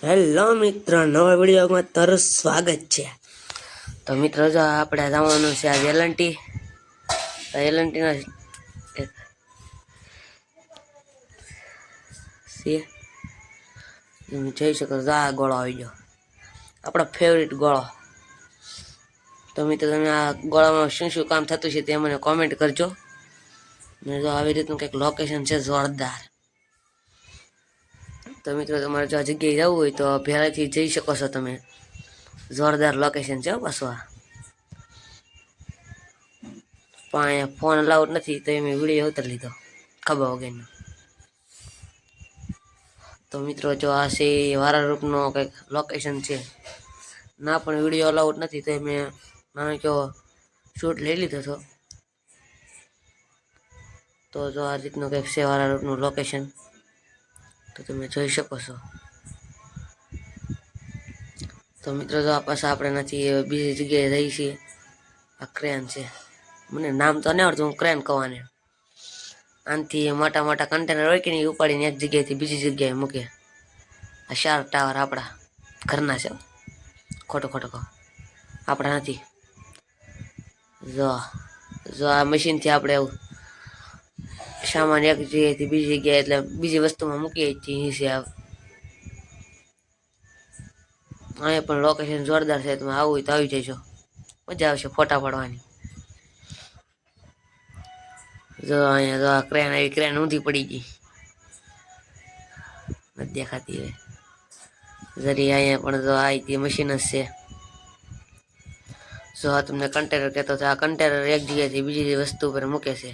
Hello મિત્ર, નવા વિડીયોમાં તારું સ્વાગત છે. તો મિત્રો, જો આપણે જવાનું છે આજે એક છે. તમે જોઈ શકો તો આ ગોળો આવી ગયો. આપણો ફેવરિટ ગોળો. તો મિત્રો, તમે આ ગોળામાં શું શું કામ થતું છે તે મને કોમેન્ટ કરજો. મેં જો આવી રીતનું કંઈક લોકેશન છે જોરદાર. તો મિત્રો, તમારે જો આ જગ્યાએ જવું હોય તો પહેલાંથી જઈ શકો છો તમે. જોરદાર લોકેશન છે પાછું આ. પણ અહીંયા ફોન અલાઉડ નથી, તો મેં વીડિયો ઉતારી લીધો. ખબર વગરનો તો મિત્રો, જો આ છે વારા રૂપનો કંઈક લોકેશન છે. ના, પણ વીડિયો અલાઉડ નથી, તો મેં નાનો કેવો શૂટ લઈ લીધો હતો. તો જો આ રીતનું કંઈક છે વારા રૂપનું લોકેશન તો તમે જોઈ શકો છો. તો મિત્રો, જો આ પાછા આપણે નથી બીજી જગ્યાએ રહી છીએ. આ ક્રેન છે. મને નામ તો નહીં આવડતું, હું ક્રેન કહવાને આનાથી મોટા મોટા કન્ટેનર હોય કે નહીં ઉપાડીને એક જગ્યાએથી બીજી જગ્યાએ મૂકે. આ શાર્ક ટાવર આપણા ઘરના છે. ખોટો ખોટો કહો. આપણા નથી. જો જો આ મશીનથી આપણે એવું સામાન એક જગ્યાએથી બીજી જગ્યાએ એટલે બીજી વસ્તુમાં મૂકીએ છીએ છે આ અહીંયા પણ લોકેશન જોરદાર છે તમે આવું હોય તો આવી જજો મજા આવશે ફોટા પાડવાની જો અહીંયા જો આ ક્રેન આવી ક્રેન ઊંધી પડી ગઈ નથી દેખાતી હવે જરી અહીંયા પણ જો આ તે મશીન જ છે જો આ તમને કન્ટેનર કહેતો હતો આ કન્ટેનર એક જગ્યાએથી બીજી વસ્તુ પર મૂકે છે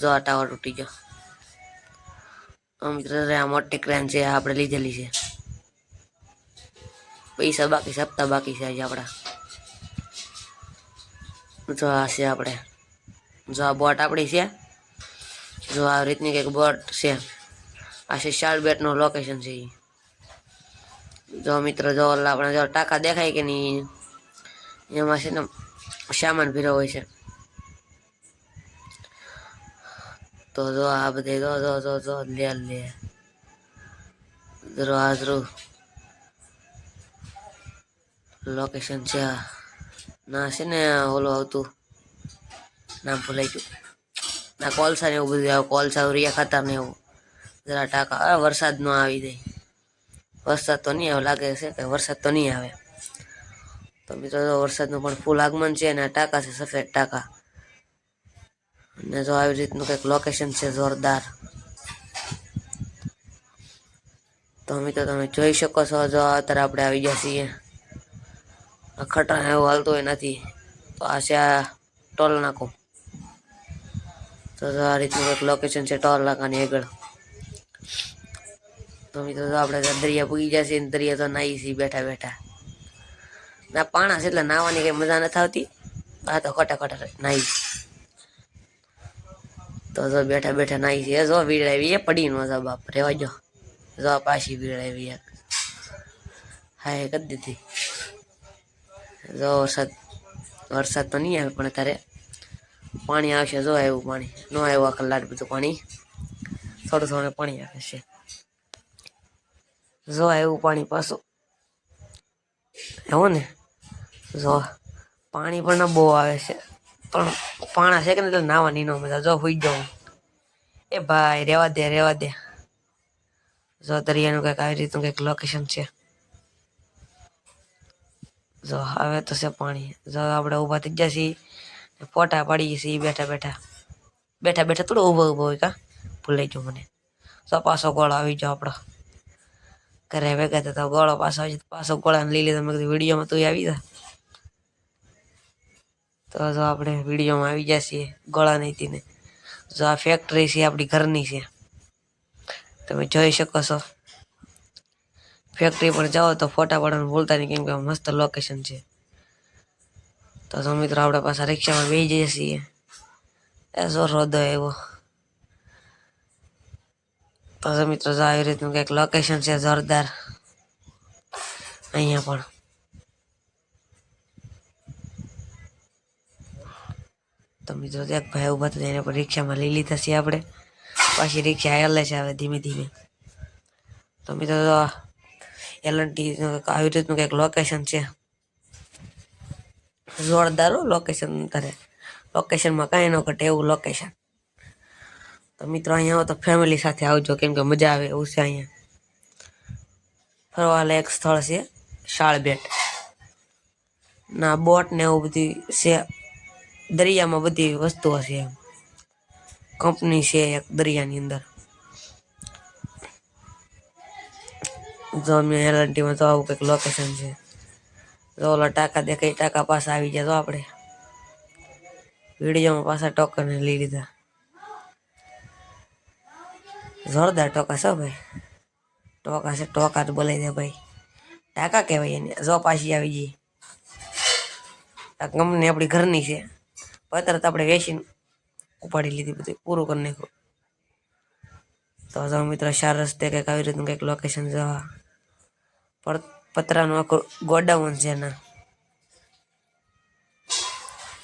જો આ ટાવર તૂટી ગયો. મિત્ર આ મોટી ક્રેન છે આપણે લીધેલી છે. પૈસા બાકી છે, હપ્તા બાકી છે આજે આપણા. જો આ છે આપણે. જો આ બોટ આપણી છે. જો આ રીતની કંઈક બોટ છે. આ છે શાળ બેટનું લોકેશન છે એ જો મિત્રો જો આપણે જો ટાંકા દેખાય કે નહીં, એમાં છે ને સામાન ભીરો હોય છે. તો જો આ બધે જો જો જો જો, લે લે. જરો આ જરો લોકેશન છે આ. ના, છે ને ઓલું આવતું. નામ ભૂલાઈ ગયું. ના, કોલસા ને એવું બધું આવે. કોલસા, ઉરિયા ખાતર ને એવું. જરા ટાંકા. હવે વરસાદ નો આવી જાય. વરસાદ તો નહીં આવે, લાગે છે કે વરસાદ તો નહીં આવે. તો મિત્રો વરસાદનું પણ ફૂલ આગમન છે અને આ ટાંકા છે, સફેદ ટાંકા. અને જો આવી રીતનું કંઈક લોકેશન છે જોરદાર. તો મિત્રો તમે જોઈ શકો છો, જો અત્યારે આપણે આવી ગયા છીએ. ખટા એવું હાલતું હોય નથી. તો આ છે આ ટોલ નાકો. તો આ રીતનું એક લોકેશન છે ટોલ નાકાની આગળ. તો મિત્રો તો આપણે દરિયા પૂગી ગયા ને દરિયા તો નાહી છીએ બેઠા બેઠા. ના, પાણા છે એટલે નાહવાની કંઈ મજા નથી આવતી. આ તો ખોટા ખોટા નાહી. તો જો બેઠા બેઠા નાઈ છે. જો વીડાવી એ પડી નો જો બાપ. રેવા જો જો પાછી પાછી વીડાવી એક. હા, એ કરી દીધી. જો વરસાદ વરસાદ તો નહીં આવે, પણ અત્યારે પાણી આવશે, જો આવ્યું પાણી. ન આવ્યું આ કલાક બધું પાણી. થોડું થોડું પાણી આવે છે. જો આવ્યું પાણી પાછું. એવું ને? જો, પાણી પણ બહુ આવે છે. પણ પાણા છે કે ને એટલે નાવાની ન મજા જો હોઈ જાઉં એ ભાઈ, રેવા દે રેવા દે. જો દરિયાનું કંઈક આવી રીતનું કંઈક લોકેશન છે. જો હવે તો છે પાણી. જો આપણે ઊભા થઈ ગયા છીએ ફોટા પાડીએ છીએ બેઠા બેઠા. બેઠા બેઠા થોડું ઊભો ઊભો હોય કા? ભૂલાઈ ગયું મને. તો પાછો ગોળો આવી જાવ આપણો. ઘરે ભેગા થતા ગોળો પાછો આવી પાછો ગોળાને લઈ લીધો. મેં કીધું, વિડીયોમાં તું આવી જા. તો જો આપણે વિડીયોમાં આવી છીએ ગોળા નીતિને જો આ ફેક્ટરી છે, આપણી ઘરની છે. તમે જોઈ શકો છો. ફેક્ટરી પર જાઓ તો ફોટા પાડવાનું ભૂલતા નહીં, કેમ કે મસ્ત લોકેશન છે. તો જો મિત્રો, આપણે પાછા રિક્ષામાં બેસી જઈએ છીએ. એ જો રોદો એવો. તો મિત્રો, જો આવી રીતનું કંઈક લોકેશન છે, જોરદાર. અહીંયા પણ. તો મિત્રો એક ભાઈ ઊભા થતા એને પણ રિક્ષામાં લઈ લીધા છીએ આપણે. પાછી રિક્ષા હાલે છે હવે ધીમે ધીમે. તો મિત્રો એલ એન્ડ ટી આવી રીતનું કંઈક લોકેશન છે. જોરદાર લોકેશન તારે લોકેશનમાં કાંઈ ન ઘટે એવું લોકેશન તો મિત્રો અહીંયા આવો તો ફેમિલી સાથે આવજો, કેમ કે મજા આવે એવું છે અહીંયા. ફરવા એક સ્થળ છે, શાળબેટ. ના, બોટ ને એવું બધી છે. દરિયામાં બધી વસ્તુઓ છે કંપની છે એક દરિયાની અંદર. જો મેં એલએનટીમાં તો આવું કંઈક લોકેશન છે. જો ઓલા ટાંકા દેખાય ટાંકા પાસે આવી ગયા તો આપણે. વિડીયોમાં પાછા ટોકન લઈ લીધા. જોરદાર ટોકા છો ભાઈ. ટોકા છે ટોકા જ બોલાવી દે ભાઈ. ટાંકા કહેવાય એને. જો પાછી આવી જઈએ આ કંપની આપણી ઘરની છે. પતર તો આપણે વેચીને ઉપાડી લીધી બધું, પૂરું કરી નાખ્યું. તો જો મિત્રો, ચાર રસ્તે કંઈક આવી રીતનું કંઈક લોકેશન જવા. પર પતરાનું આખું ગોડાઉન છે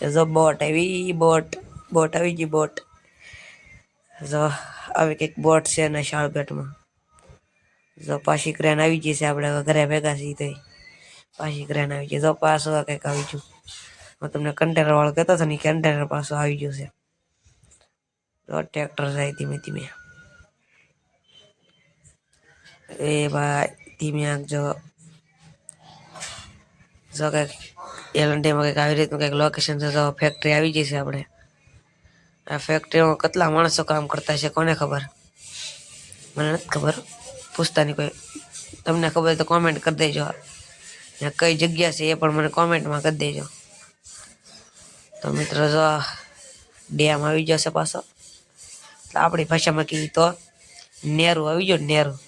એ જો બોટ આવી, બોટ બોટ આવી ગઈ, બોટ. જો આવી કંઈક બોટ છે એના શાળપેટમાં જો પાછી ક્રેન આવી ગઈ છે આપણે ઘરે ભેગા સી તો પાછી ક્રેન આવી ગઈ જો પાછું કંઈક આવી ગયું. હું તમને કન્ટેનર વાળો કહેતો હતો ને કન્ટેનર પાછો આવી ગયો છે. તો ટ્રેક્ટર જાય ધીમે ધીમે. એ ભાઈ, ધીમે આંકજો જો. કંઈક એલન્ટીમાં કંઈક આવી રીતનું કંઈક લોકેશન છે તો ફેક્ટરી આવી જશે આપણે. આ ફેક્ટરીમાં કેટલા માણસો કામ કરતા છે કોને ખબર? મને નથી ખબર. પૂછતાની કોઈ. તમને ખબર તો કોમેન્ટ કરી દેજો. કઈ જગ્યા છે એ પણ મને કોમેન્ટમાં કરી દેજો. તો મિત્રો જો ડેમ આવી જશે પાછો. આપણી ભાષામાં કહીએ તો નેરું આવી ગયો નેરું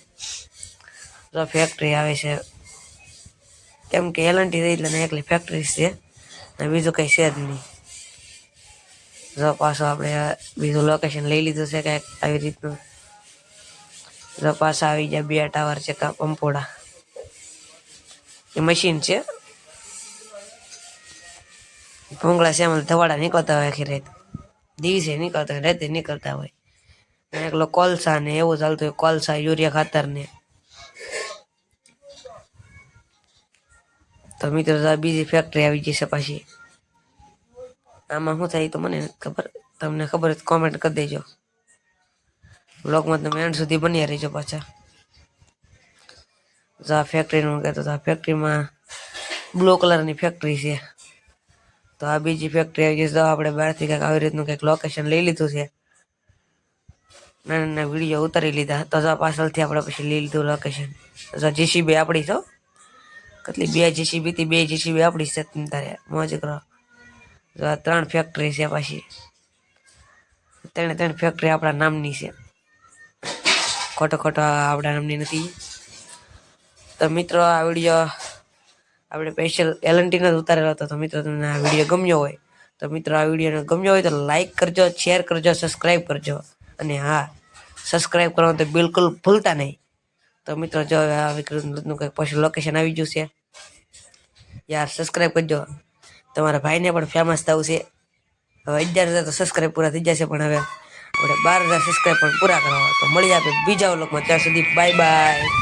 જો ફેક્ટરી આવે છે. કેમ કે એલન્ટી રહી એટલે એકલી ફેક્ટરી છે. ને બીજું કંઈ છે જ નહીં. જો પાછો આપણે બીજું લોકેશન લઈ લીધું છે કંઈક આવી રીતનું. જો પાછા આવી જાય બે ટાવર છે કાં પંપોડા. એ મશીન છે. ભૂંગળા એમાં ધવાડા નીકળતા હોય આખી રાત. દિવસે નીકળતા હોય, રાતે નીકળતા હોય. અને એકલો કોલસા ને એવું ચાલતું હોય, કોલસા, યુરિયા ખાતર ને. તો મિત્રો બીજી ફેક્ટરી આવી જશે પાછી. આમાં શું થાય તો મને ખબર. તમને ખબર કોમેન્ટ કરી દેજો. બ્લોગમાં તમે એન્ડ સુધી બન્યા રહેજો પાછા. જો આ ફેક્ટરીનું કહેતો આ ફેક્ટરીમાં બ્લુ કલરની ફેક્ટરી છે. તો આ બીજી ફેક્ટરી આવી જશે તો આપણે બહારથી કંઈક આવી રીતનું કંઈક લોકેશન લઈ લીધું છે. નાના નાના વીડિયો ઉતારી લીધા. તો જો પાછળથી આપણે પછી લઈ લીધું લોકેશન જો જીસીબી આપણી તો કેટલી બે જીસીબીથી બે જીસીબી આપણી છે તારે. મોજ કરો. જો આ ત્રણ ફેક્ટરી છે પાછી. ત્રણે ત્રણ ફેક્ટરી આપણા નામની છે. ખોટો ખોટો આપણા નામની નથી. તો મિત્રો, આ વીડિયો આપણે સ્પેશિયલ એલએનટીનો જ ઉતારેલો હતો, તો મિત્રો તમને આ વીડિયો ગમ્યો હોય, તો મિત્રો આ વિડીયોને ગમ્યો હોય તો લાઈક કરજો શેર કરજો સબસ્ક્રાઈબ કરજો. અને હા સબસ્ક્રાઈબ કરવાનું તો બિલકુલ ભૂલતા નહીં. તો મિત્રો જો આ વિક્રમનું કંઈક પછી લોકેશન આવી ગયું છે, યાર સબસ્ક્રાઈબ કરજો. તમારા ભાઈને પણ ફેમસ થવું છે. હવે અગિયાર હજાર તો સબસ્ક્રાઈબ પૂરા થઈ જશે, પણ હવે આપણે બાર હજાર સબસ્ક્રાઈબ પણ પૂરા કરવા તો મળી આપણે બીજા વ્લોગમાં ત્યાં સુધી બાય બાય